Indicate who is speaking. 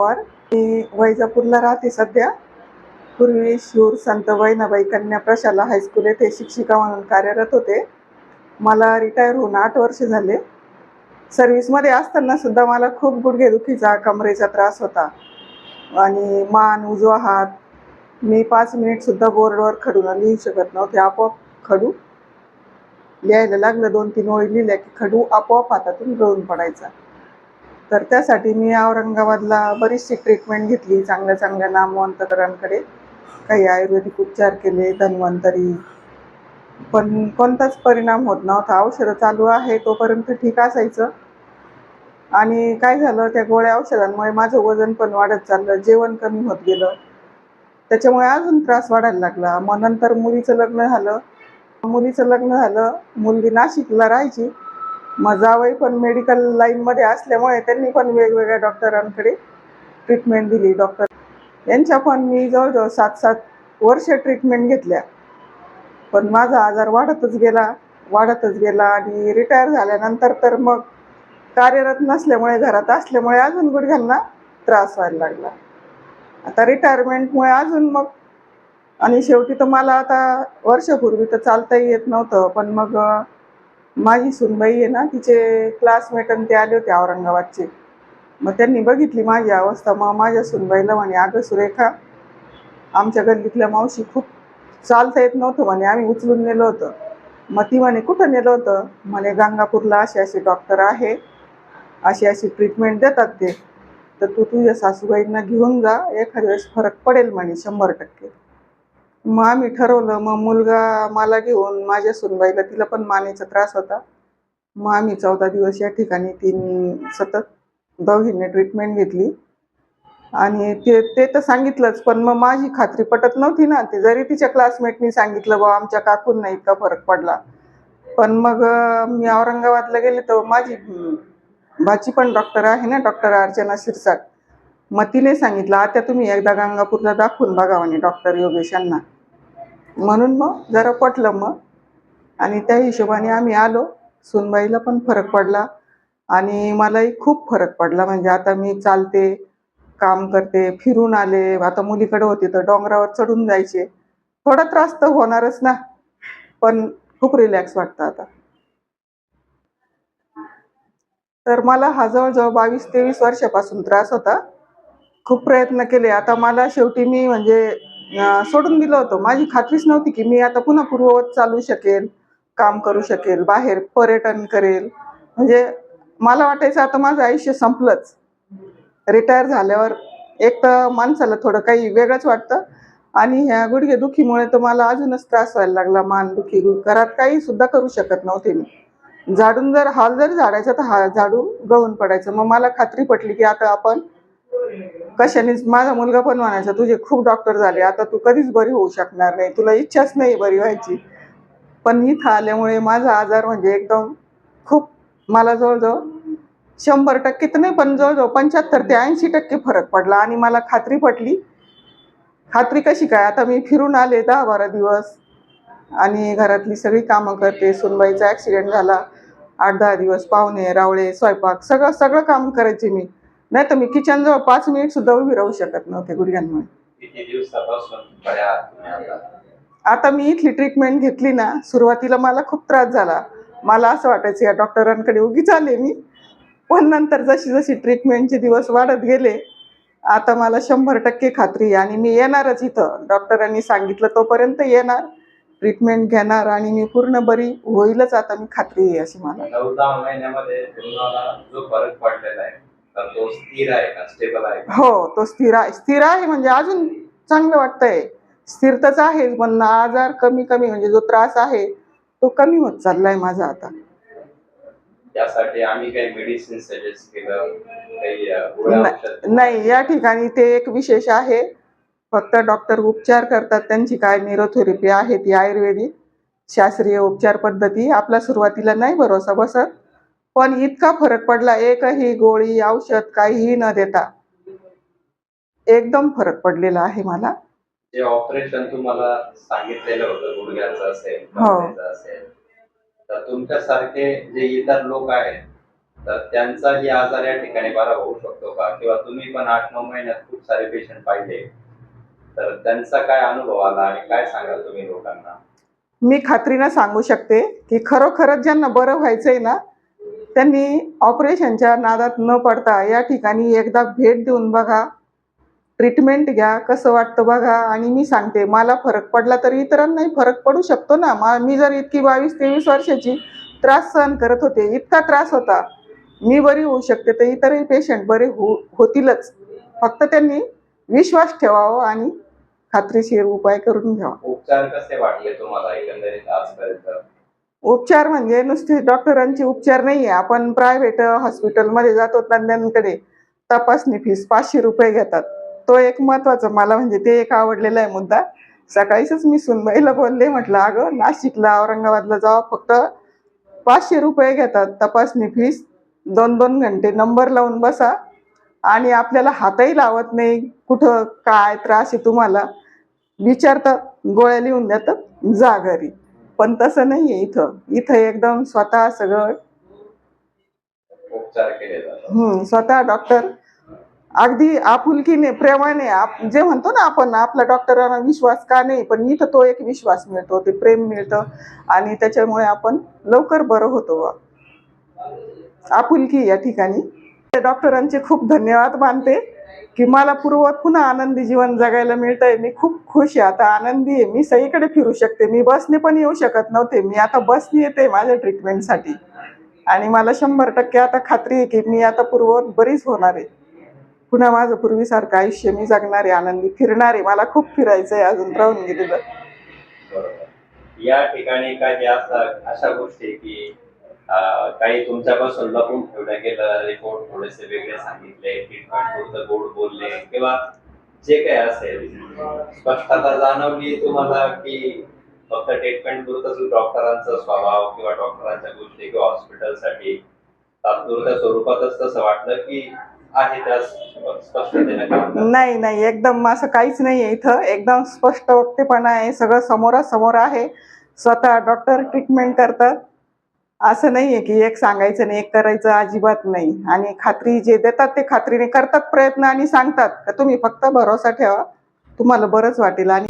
Speaker 1: पवार. मी वैजापूरला राहते सध्या. पूर्वी शूर संत वैनाबाई कन्या प्रशाला हायस्कूल येथे शिक्षिका म्हणून कार्यरत होते. मला रिटायर होऊन आठ वर्ष झाले. सर्व्हिसमध्ये असताना सुद्धा मला खूप गुडघेदुखीचा कमरेचा त्रास होता. आणि मान उजवा हात मी पाच मिनिटसुद्धा बोर्डवर खडून लिहू शकत नव्हते. आपोआप खडू लिहायला लागलं. दोन तीन ओळी लिहिल्या की खडू आपोआप हातातून गळून पडायचा. तर त्यासाठी मी औरंगाबादला बरीचशी ट्रीटमेंट घेतली चांगल्या चांगल्या नामवंतकरांकडे. काही आयुर्वेदिक उपचार केले धन्वंतरी. पण कोणताच परिणाम होत नव्हता. औषधं चालू आहे तोपर्यंत ठीक असायचं. आणि काय झालं त्या गोळ्या औषधांमुळे माझं वजन पण वाढत चाललं जेवण कमी होत गेलं. त्याच्यामुळे अजून त्रास वाढायला लागला. मग नंतर मुलीचं लग्न झालं. मुलीचं लग्न झालं मुलगी नाशिकला राहायची. मग पण मेडिकल लाईनमध्ये असल्यामुळे त्यांनी पण वेगवेगळ्या डॉक्टरांकडे ट्रीटमेंट दिली. डॉक्टर यांच्या पण मी जवळजवळ सात सात वर्ष ट्रीटमेंट घेतल्या. पण माझा आजार वाढतच गेला वाढतच गेला आणि रिटायर झाल्यानंतर तर मग कार्यरत नसल्यामुळे घरात असल्यामुळे अजून गुडघ्यांना त्रास व्हायला लागला. आता रिटायरमेंटमुळे अजून मग आणि शेवटी तर मला आता वर्षापूर्वी तर चालताही येत नव्हतं पण मग माझी सुनबाई आहे ना तिचे क्लासमेट आणि ते आले होते औरंगाबादचे. मग त्यांनी बघितली माझी अवस्था. मग माझ्या सुनबाईला म्हणे अगं सुरेखा आमच्या गल्लीतल्या मावशी खूप चालता येत नव्हतं म्हणे आम्ही उचलून नेलं होतं. मग ती म्हणे कुठं नेलं होतं? म्हणे गंगापूरला असे असे डॉक्टर आहे अशी अशी ट्रीटमेंट देतात ते. तर तू तुझ्या सासूबाईंना घेऊन जा एखाद्या वेळेस फरक पडेल म्हणे शंभर टक्के. मग आम्ही ठरवलं मग मुलगा मला घेऊन माझ्या सुनबाईला तिला पण मानेचा त्रास होता. मग आम्ही चौदा दिवस या ठिकाणी तीन सतत दोघींनी ट्रीटमेंट घेतली. आणि ते ते तर सांगितलंच पण मग माझी खात्री पटत नव्हती ना. ती जरी तिच्या क्लासमेटनी सांगितलं बा आमच्या काकूंना इतका फरक पडला. पण मग मी औरंगाबादला गेले तर माझी भाची पण डॉक्टर आहे ना डॉक्टर अर्चना शिरसाट. मग तिने सांगितलं आता तुम्ही एकदा गंगापूरला दाखवून बघा म्हणे डॉक्टर योगेशांना म्हणून मग जरा पटलं मग. आणि त्या हिशोबाने आम्ही आलो. सुनबाईला पण फरक पडला. आणि मलाही खूप फरक पडला. म्हणजे आता मी चालते काम करते फिरून आले. आता मुलीकडे होते तर डोंगरावर चढून जायचे. थोडा त्रास तर होणारच ना. पण खूप रिलॅक्स वाटतं आता. तर मला हा जवळजवळ बावीस तेवीस वर्षापासून त्रास होता. खूप प्रयत्न केले. आता मला शेवटी मी म्हणजे सोडून दिलं होतं. माझी खात्रीच नव्हती की मी आता पुन्हा पूर्ववत चालू शकेल काम करू शकेल बाहेर पर्यटन करेल. म्हणजे मला वाटायचं आता माझं आयुष्य संपलंच. रिटायर झाल्यावर एक तर माणसाला थोडं काही वेगळंच वाटतं आणि ह्या गुडघेदुखीमुळे तर मला अजूनच त्रास व्हायला लागला. मानदुखी घरात काही सुद्धा करू शकत नव्हते मी. झाडून जर हॉल जर झाडायचा तर हा झाडू गळून पडायचं. मग मला खात्री पटली की आता आपण कशानेच माझा मुलगा पण म्हणायचा तुझे खूप डॉक्टर झाले आता तू कधीच बरी होऊ शकणार नाही तुला इच्छाच नाही बरी व्हायची. पण इथं आल्यामुळे माझा आजार म्हणजे एकदम खूप मला जवळजवळ शंभर टक्के तर नाही पण जवळजवळ पंच्याहत्तर ते ऐंशी टक्के फरक पडला आणि मला खात्री पटली. खात्री कशी काय? आता मी फिरून आले दहा बारा दिवस आणि घरातली सगळी कामं करते सुनबाईचा ॲक्सिडेंट झाला आठ दहा दिवस पाहुणे रावळे स्वयंपाक सगळं सगळं काम करायचे मी. नाही तर मी किचनजवळ पाच मिनिट सुद्धा उभी राहू शकत नव्हते गुडघ्यांमुळे.
Speaker 2: आता?
Speaker 1: मी इथली ट्रीटमेंट घेतली ना सुरुवातीला मला खूप त्रास झाला. मला असं वाटायचं या डॉक्टरांकडे उगीच आले मी. पण नंतर जशी जशी ट्रीटमेंटचे दिवस वाढत गेले आता मला शंभर टक्के खात्री आणि मी येणारच इथं. डॉक्टरांनी सांगितलं तोपर्यंत येणार. ट्रीटमेंट घेणार आणि मी पूर्ण बरी होईलच आता मी खात्री आहे अशी मला.
Speaker 2: तो स्थिर आहे का? स्टेबल आहे?
Speaker 1: हो तो स्थिर आहे. स्थिर आहे म्हणजे अजून चांगलं वाटतंय. स्थिरताच आहे पण आजार कमी कमी म्हणजे जो त्रास आहे तो कमी होत चाललाय माझा आता.
Speaker 2: त्यासाठी आम्ही काही मेडिसिन सजेस्ट केलं काही अं, गोळ्या
Speaker 1: नाही-
Speaker 2: औषध
Speaker 1: नाही या ठिकाणी ते एक विशेष आहे. फक्त डॉक्टर उपचार करतात त्यांची काय न्यूरोथेरपी आहे ती आयुर्वेदिक शास्त्रीय उपचार पद्धती आपला सुरुवातीला नाही भरोसा बसत. पण इतका फरक पडला एकही गोळी औषध काहीही न देता. एकदम फरक पडलेला आहे मला.
Speaker 2: जे ऑपरेशन तुम्हाला सांगितलेलं होतं गुडघ्याचं असेल
Speaker 1: हो.
Speaker 2: असेल तर तुमच्यासारखे जे इतर लोक आहेत तर त्यांचाही आजार या ठिकाणी बरा होऊ शकतो का? किंवा तुम्ही पण आठ नऊ महिन्यात खूप सारे पेशंट पाहिले. तर त्यांचा काय अनुभव आला आणि काय सांगाल तुम्ही लोकांना?
Speaker 1: मी खात्रीनं सांगू शकते की खरोखरच ज्यांना बरं व्हायचंय ना त्यांनी ऑपरेशनच्या नादात न पडता या ठिकाणी एकदा भेट देऊन बघा. ट्रीटमेंट घ्या कसं वाटतं बघा. आणि मी सांगते मला फरक पडला तर इतरांनाही फरक पडू शकतो ना. मा मी जर इतकी बावीस तेवीस वर्षाची त्रास सहन करत होते इतका त्रास होता मी बरी होऊ शकते. तर इतरही पेशंट बरे हो होतीलच. फक्त त्यांनी विश्वास ठेवावा आणि खात्रीशीर उपाय करून घ्यावा.
Speaker 2: उपचार कसे वाटले तुम्हाला एकंदरीत आजपर्यंत?
Speaker 1: उपचार म्हणजे नुसते डॉक्टरांचे उपचार नाही आहे आपण प्रायव्हेट हॉस्पिटलमध्ये जातो तज्ञांकडे तपासणी फीस पाचशे रुपये घेतात. तो एक महत्त्वाचा मला म्हणजे ते एक आवडलेला आहे मुद्दा. सकाळीच मी सुनबाईला बोलले म्हटलं अगं नाशिकला औरंगाबादला जावं फक्त पाचशे रुपये घेतात. तपासणी फीस दोन दोन घंटे नंबर लावून बसा. आणि आपल्याला हातही लावत नाही. कुठं काय त्रास आहे तुम्हाला? विचारतात. गोळ्या लिहून देतात. जा घरी. पण तसं नाही आहे इथं. इथं एकदम स्वतः सगळं
Speaker 2: उपचार केले जातात.
Speaker 1: हम्म, स्वतः डॉक्टर. अगदी आपुलकीने प्रेमाने आप जे म्हणतो ना आपण आपल्या डॉक्टरांना विश्वास का नाही पण इथं तो एक विश्वास मिळतो ते प्रेम मिळतं आणि त्याच्यामुळे आपण लवकर बरं होतो. बा. आपुलकी या ठिकाणी. त्या डॉक्टरांचे खूप धन्यवाद मानते. की मला पूर्वत पुन्हा आनंदी जीवन जगायला मिळतंय. मी खूप खुश आहे. आता आनंदी आहे. मी सगळीकडे फिरू शकते. मी बसने पण येऊ शकत नव्हते. मी आता बसने येते माझ्या ट्रीटमेंटसाठी आणि मला शंभर टक्के आता खात्री आहे की मी आता पूर्वत बरीच होणार आहे. पुन्हा माझं पूर्वीसारखं आयुष्य मी जगणार आहे. आनंदी फिरणार आहे. मला खूप फिरायचं आहे अजून. राहून गेलेलं.
Speaker 2: या ठिकाणी काही अशा गोष्टी की काही तुमच्यापासून लपून ठेवलं गेलं रिपोर्ट थोडेसे वेगळे सांगितले ट्रीटमेंट पुरतं गोड बोलले किंवा जे काही असेल. स्पष्टता जाणवली तुम्हाला की फक्त ट्रीटमेंट पुरतच डॉक्टरांचा स्वभाव किंवा डॉक्टरांच्या गोष्टी किंवा हॉस्पिटलसाठी तात्पुरत्या स्वरूपातच तसं वाटलं की आहे त्या स्पष्टतेने
Speaker 1: नाही नाही एकदम असं काहीच नाही आहे इथं. एकदम स्पष्ट वक्तेपणा आहे. सगळं समोरासमोर आहे. स्वतः डॉक्टर ट्रीटमेंट करतात असं नाही आहे की एक सांगायचं नाही एक करायचं अजिबात नाही. आणि खात्री जे देतात ते खात्रीने करतात प्रयत्न आणि सांगतात. का तुम्ही फक्त भरोसा ठेवा. तुम्हाला बरंच वाटेल. आणि